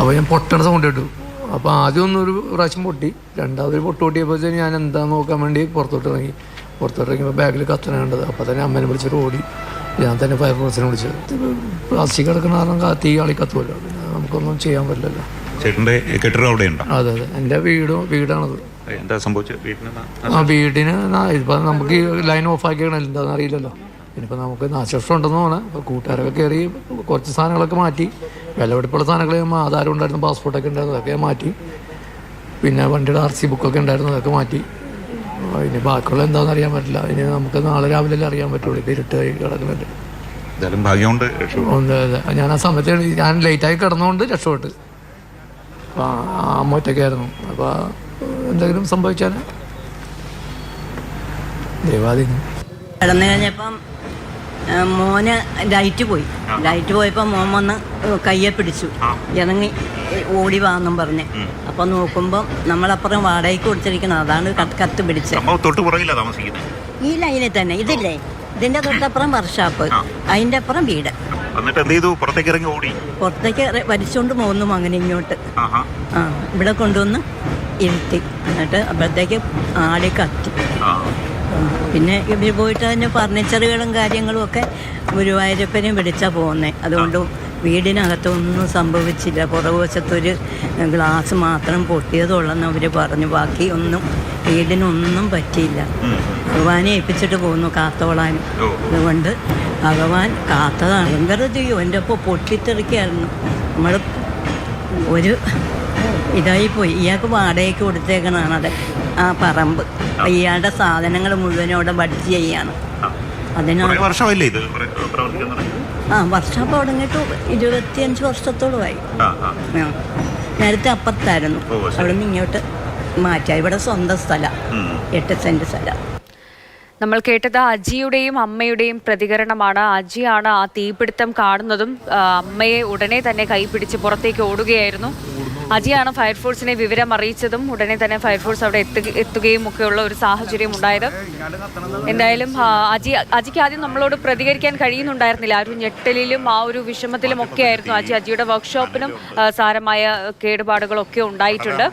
അപ്പോൾ ഞാൻ പൊട്ടണ സൗണ്ട് കേട്ടു. അപ്പോൾ ആദ്യം ഒന്നൊരു പ്രാവശ്യം പൊട്ടി. രണ്ടാമതൊരു പൊട്ട് പൊട്ടിയപ്പോൾ ഞാൻ എന്താ നോക്കാൻ വേണ്ടി പുറത്തോട്ട് ഇറങ്ങി. പുറത്തോട്ട് ഇറങ്ങിയപ്പോൾ ബാഗിൽ കത്തണ കണ്ടത്. അപ്പോൾ തന്നെ അമ്മേനെ വിളിച്ചിട്ട് ഓടി. ഞാൻ തന്നെ ഫയർ ഫയർഫോഴ്സിനെ വിളിച്ചത് പ്ലാസ്റ്റിക് കിടക്കുന്ന കാരണം തീ ആളി കത്തുമല്ലോ പിന്നെ നമുക്കൊന്നും ചെയ്യാൻ പറ്റില്ലല്ലോ. ചേട്ടന്റെ കെട്ടിടം അവിടെ ഉണ്ടോ അതെ അതെ. എന്റെ വീടും വീടാണത്. എന്താ സംഭവിച്ചത്? ആ വീടിന് ഇപ്പം നമുക്ക് ലൈൻ ഓഫ് ആക്കിയാണല്ലോ എന്താണെന്ന് അറിയില്ലല്ലോ. ഇനിയിപ്പോൾ നമുക്ക് നാശനഷ്ടം ഉണ്ടെന്ന് തോന്നാം ഇപ്പോൾ കൂട്ടുകാരൊക്കെ കയറി കുറച്ച് സാധനങ്ങളൊക്കെ മാറ്റി. വിലപിടിപ്പുള്ള സാധനങ്ങൾ ആധാരം ഉണ്ടായിരുന്നു പാസ്പോർട്ടൊക്കെ ഉണ്ടായിരുന്നു അതൊക്കെ മാറ്റി. പിന്നെ വണ്ടിയുടെ ആർ സി ബുക്കൊക്കെ ഉണ്ടായിരുന്നു അതൊക്കെ മാറ്റി. ഇനി ബാക്കിയുള്ള എന്താണെന്ന് അറിയാൻ പറ്റില്ല. ഇനി നമുക്ക് നാളെ രാവിലെ അല്ലേ അറിയാൻ പറ്റുള്ളൂ. ഇത് ഇരുട്ടായി കിടക്കുന്നുണ്ട്. ഞാൻ ആ സമയത്ത് ഞാൻ ലേറ്റായി കിടന്നുകൊണ്ട് രക്ഷപ്പെട്ട്. അപ്പോൾ ആ അമ്മ ഒറ്റയ്ക്കായിരുന്നു അപ്പോൾ എന്തെങ്കിലും സംഭവിച്ചാൽ ദൈവാധീനം. കിടന്നു കഴിഞ്ഞപ്പം മോന് ലൈറ്റ് പോയി. ലൈറ്റ് പോയപ്പോൾ മോൻ വന്ന് കയ്യെ പിടിച്ചു. ഇറങ്ങി ഓടി വാന്നും പറഞ്ഞ്. അപ്പൊ നോക്കുമ്പോ നമ്മളപ്പുറം വാടകയ്ക്ക് കൊടുത്തിരിക്കണം അതാണ് കത്ത് പിടിച്ചത് ഈ ലൈനിൽ തന്നെ ഇതില്ലേ? ഇതിന്റെ തൊട്ടപ്പുറം വർഷാപ്പ് അതിന്റെ അപ്പുറം വീട്. എന്നിട്ട് എന്ത് ചെയ്തു? പുറത്തേക്ക് ഇറങ്ങി ഓടി. പുറത്തേക്ക് വലിച്ചോണ്ട് പോകുന്നു അങ്ങനെ ഇങ്ങോട്ട്. ആ ഇവിടെ കൊണ്ടുവന്ന് ഇരുത്തി. എന്നിട്ട് അപ്പോഴത്തേക്ക് ആളെ കത്തി. പിന്നെ ഇവർ പോയിട്ട് തന്നെ ഫർണിച്ചറുകളും കാര്യങ്ങളും ഒക്കെ ഗുരുവായൂരപ്പനെ വിളിച്ചാൽ പോകുന്നത് അതുകൊണ്ട് വീടിനകത്തൊന്നും സംഭവിച്ചില്ല. പുറകുവശത്തൊരു ഗ്ലാസ് മാത്രം പൊട്ടിയതുള്ളെന്ന് അവർ പറഞ്ഞു. ബാക്കി ഒന്നും വീടിനൊന്നും പറ്റിയില്ല. ഭഗവാനെ ഏൽപ്പിച്ചിട്ട് പോകുന്നു കാത്തോളാനും അതുകൊണ്ട് ഭഗവാൻ കാത്തതാണ് ഭയങ്കര ചെയ്യും എന്റെ ഒപ്പം പൊട്ടിത്തെറിക്കായിരുന്നു. നമ്മൾ ഒരു ഇതായി പോയി ഇയാൾക്ക് വാടകയ്ക്ക് കൊടുത്തേക്കണതാണ് അത്. ആ പറമ്പ്. ഇയാളുടെ സാധനങ്ങൾ മുഴുവനും അവിടെ ബഡ്ജ് ചെയ്യാണ്. അതിനാ കുറേ വർഷമല്ലേ ഇത് ആ വർഷം തുടങ്ങിയിട്ട് ഇരുപത്തിയഞ്ച് വർഷത്തോളമായി. ആ ആ. ആ. നേരത്തെ അപ്പത്തായിരുന്നു അവിടെ നിന്ന് ഇങ്ങോട്ട് മാറ്റാം. ഇവിടെ സ്വന്തം സ്ഥലം. എട്ട് സെന്റ് സ്ഥലം. നമ്മൾ കേട്ടത് അജിയുടെയും അമ്മയുടെയും പ്രതികരണമാണ്. അജിയാണ് ആ തീപിടുത്തം കാണുന്നതും അമ്മയെ ഉടനെ തന്നെ കൈപിടിച്ച് പുറത്തേക്ക് ഓടുകയായിരുന്നു. അജിയാണ് ഫയർഫോഴ്സിനെ വിവരം അറിയിച്ചതും ഉടനെ തന്നെ ഫയർഫോഴ്സ് അവിടെ എത്തുക എത്തുകയും ഒക്കെയുള്ള ഒരു സാഹചര്യം ഉണ്ടായത്. എന്തായാലും അജി അജിക്ക് ആദ്യം നമ്മളോട് പ്രതികരിക്കാൻ കഴിയുന്നുണ്ടായിരുന്നില്ല. ആ ഒരു ഞെട്ടലിലും ആ ഒരു വിഷമത്തിലും ഒക്കെ ആയിരുന്നു അജി. അജിയുടെ വർക്ക്ഷോപ്പിനും സാരമായ കേടുപാടുകളൊക്കെ ഉണ്ടായിട്ടുണ്ട്.